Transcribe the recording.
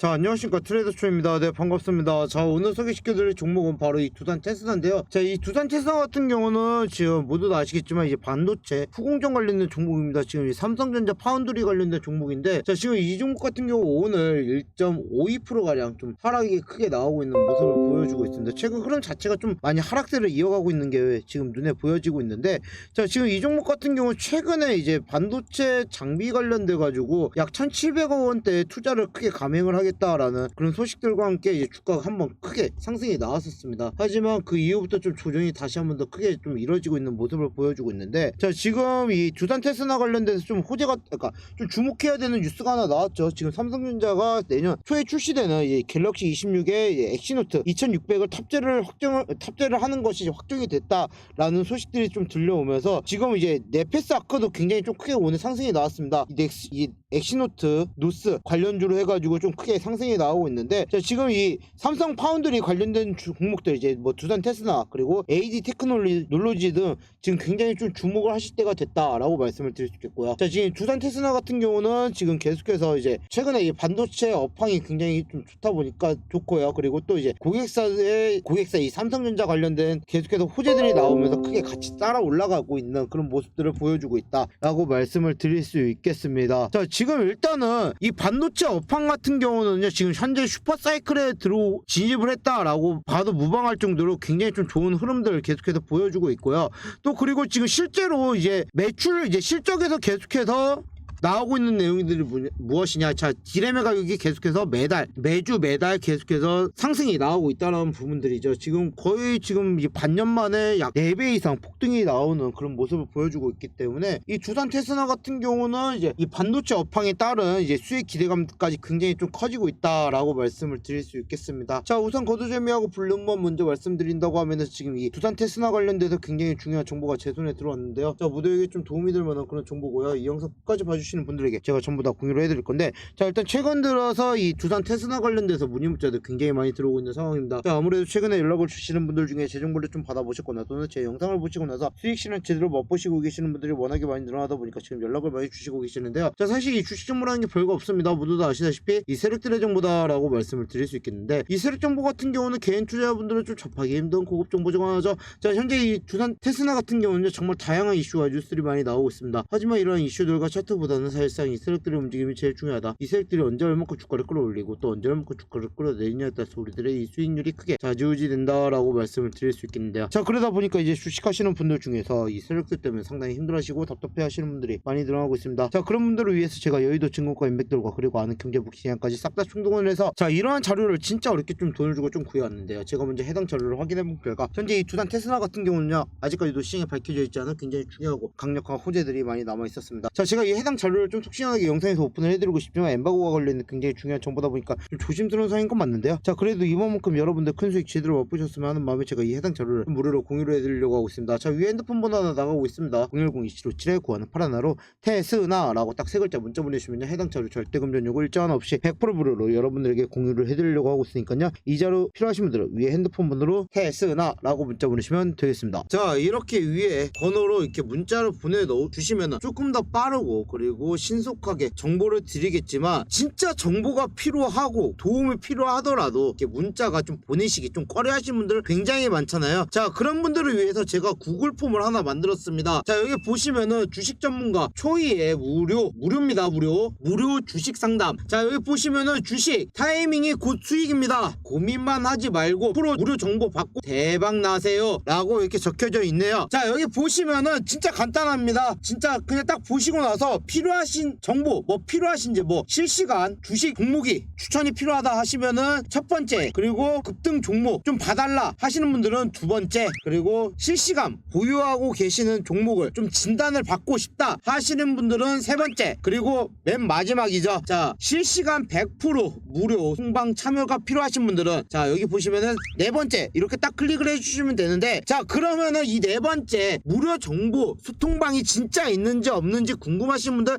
자 안녕하십니까. 트레이더 초입니다. 네 반갑습니다. 자 오늘 소개시켜드릴 종목은 바로 이 두산 테스나인데요. 자 이 두산 테스나 같은 경우는 지금 모두 다 아시겠지만 이제 반도체 후공정 관련된 종목입니다. 지금 이 삼성전자 파운드리 관련된 종목인데 자 지금 이 종목 같은 경우 오늘 1.52% 가량 좀 하락이 크게 나오고 있는 모습을 보여주고 있습니다. 최근 흐름 자체가 좀 많이 하락세를 이어가고 있는 게 지금 눈에 보여지고 있는데 자 지금 이 종목 같은 경우 최근에 이제 반도체 장비 관련돼 가지고 약 1,700억 원대 투자를 크게 감행을 하 겠다라는 그런 소식들과 함께 이제 주가가 한번 크게 상승이 나왔었습니다. 하지만 그 이후부터 좀 조정이 다시 한번 더 크게 좀 이뤄지고 있는 모습을 보여주고 있는데 자 지금 이 두산 테스나 관련돼서 좀 호재가 그러니까 좀 주목해야 되는 뉴스가 하나 나왔죠. 지금 삼성전자가 내년 초에 출시되는 이 갤럭시 26의 엑시노트 2600을 탑재를 확정을 탑재를 하는 것이 확정이 됐다라는 소식들이 좀 들려오면서 지금 이제 네페스 아크도 굉장히 좀 크게 오늘 상승이 나왔습니다. 이, 넥스, 이 엑시노트 노스 관련주로 해가지고 좀 크게 상승이 나오고 있는데 자, 지금 이 삼성 파운드리 관련된 주- 종목들 이제 뭐 두산 테스나 그리고 AD 테크놀로지 등 지금 굉장히 좀 주목을 하실 때가 됐다라고 말씀을 드릴 수 있겠고요. 자 지금 두산 테스나 같은 경우는 지금 계속해서 이제 최근에 이 반도체 업황이 굉장히 좀 좋다 보니까 좋고요. 그리고 또 이제 고객사의 고객사 이 삼성전자 관련된 계속해서 호재들이 나오면서 크게 같이 따라 올라가고 있는 그런 모습들을 보여주고 있다라고 말씀을 드릴 수 있겠습니다. 자 지금 일단은 이 반도체 업황 같은 경우는 요 지금 현재 슈퍼사이클에 들어 진입을 했다라고 봐도 무방할 정도로 굉장히 좀 좋은 흐름들을 계속해서 보여주고 있고요. 또 그리고 지금 실제로 이제 매출 이제 실적에서 계속해서 나오고 있는 내용들이 무, 무엇이냐? 자, 디램의 가격이 계속해서 매달, 매주 매달 계속해서 상승이 나오고 있다는 부분들이죠. 지금 거의 지금 이 반년 만에 약 4배 이상 폭등이 나오는 그런 모습을 보여주고 있기 때문에 이 두산 테스나 같은 경우는 이제 이 반도체 업황에 따른 이제 수익 기대감까지 굉장히 좀 커지고 있다라고 말씀을 드릴 수 있겠습니다. 자, 우선 거두재미하고 블룸번 먼저 말씀드린다고 하면은 지금 이 두산 테스나 관련돼서 굉장히 중요한 정보가 제 손에 들어왔는데요. 자, 모두에게 좀 도움이 될 만한 그런 정보고요. 이 영상 끝까지 봐주시 는 분들에게 제가 전부 다 공유를 해드릴 건데 자 일단 최근 들어서 이 두산 테스나 관련돼서 문의 문자들 굉장히 많이 들어오고 있는 상황입니다. 자 아무래도 최근에 연락을 주시는 분들 중에 제 정보를 좀 받아보셨거나 또는 제 영상을 보시고 나서 수익 실현 제대로 맛보시고 계시는 분들이 워낙에 많이 늘어나다 보니까 지금 연락을 많이 주시고 계시는데요. 자 사실 이 주식 정보라는 게 별거 없습니다. 모두 다 아시다시피 이 세력들의 정보다라고 말씀을 드릴 수 있겠는데 이 세력 정보 같은 경우는 개인 투자자분들은 좀 접하기 힘든 고급 정보 중 하나죠. 자 현재 이 두산 테스나 같은 경우는 정말 다양한 이슈와 뉴스들이 많이 나오고 있습니다. 하지만 이러한 이슈들과 차트보다는 사실상 이 세력들의 움직임이 제일 중요하다. 이 세력들이 언제 얼마큼 주가를 끌어올리고 또 언제 얼마큼 주가를 끌어내리냐에 따라서 우리들의 이 수익률이 크게 좌지우지 된다라고 말씀을 드릴 수 있겠는데요. 자 그러다 보니까 이제 주식하시는 분들 중에서 이 세력들 때문에 상당히 힘들어하시고 답답해하시는 분들이 많이 늘어나고 있습니다. 자 그런 분들을 위해서 제가 여의도 증권가 인맥들과 그리고 아는 경제복지시장까지 싹 다 총동원을 해서 자 이러한 자료를 진짜 어렵게 좀 돈을 주고 좀 구해왔는데요. 제가 먼저 해당 자료를 확인해본 결과 현재 이 두산 테스나 같은 경우는요 아직까지도 시장에 밝혀져 있지 않은 굉장히 중요하고 강력한 호재들이 많이 남아 있었습니다. 자 제가 이 해당 자료 를 좀 속시원하게 영상에서 오픈을 해드리고 싶지만 엠바고가 걸려있는 굉장히 중요한 정보다 보니까 좀 조심스러운 상인 건 맞는데요. 자 그래도 이번만큼 여러분들 큰 수익 제대로 맛보셨으면 하는 마음에 제가 이 해당 자료를 무료로 공유를 해드리려고 하고 있습니다. 자 위에 핸드폰 번호 하나 나가고 있습니다. 010-2757에 구하는 파라나로 테스나라고 딱 세 글자 문자 보내주시면 해당 자료 절대 금전 요구 일정 하나 없이 100% 무료로 여러분들에게 공유를 해드리려고 하고 있으니까요. 이 자료 필요하신 분들은 위에 핸드폰 번호로 테스나라고 문자 보내시면 되겠습니다. 자 이렇게 위에 번호로 이렇게 문자를 보내 넣어 주시면 조금 더 빠르고 그리고 신속하게 정보를 드리겠지만 진짜 정보가 필요하고 도움이 필요하더라도 이렇게 문자가 좀 보내시기 좀 꺼려 하시는 분들 굉장히 많잖아요. 자 그런 분들을 위해서 제가 구글 폼을 하나 만들었습니다. 자 여기 보시면은 주식 전문가 초이의 무료 무료입니다 무료 무료 주식 상담. 자 여기 보시면은 주식 타이밍이 곧 수익입니다. 고민만 하지 말고 프로 무료 정보 받고 대박 나세요 라고 이렇게 적혀져 있네요. 자 여기 보시면은 진짜 간단합니다. 진짜 그냥 딱 보시고 나서 필요 하신 정보 뭐 필요하신 지 뭐 실시간 주식 종목이 추천이 필요하다 하시면은 첫 번째 그리고 급등 종목 좀 봐달라 하시는 분들은 두 번째 그리고 실시간 보유하고 계시는 종목을 좀 진단을 받고 싶다 하시는 분들은 세 번째 그리고 맨 마지막이죠. 자 실시간 100% 무료 홍방 참여가 필요하신 분들은 자 여기 보시면은 네 번째 이렇게 딱 클릭을 해주시면 되는데 자 그러면은 이 네 번째 무료 정보 소통방이 진짜 있는지 없는지 궁금하신 분들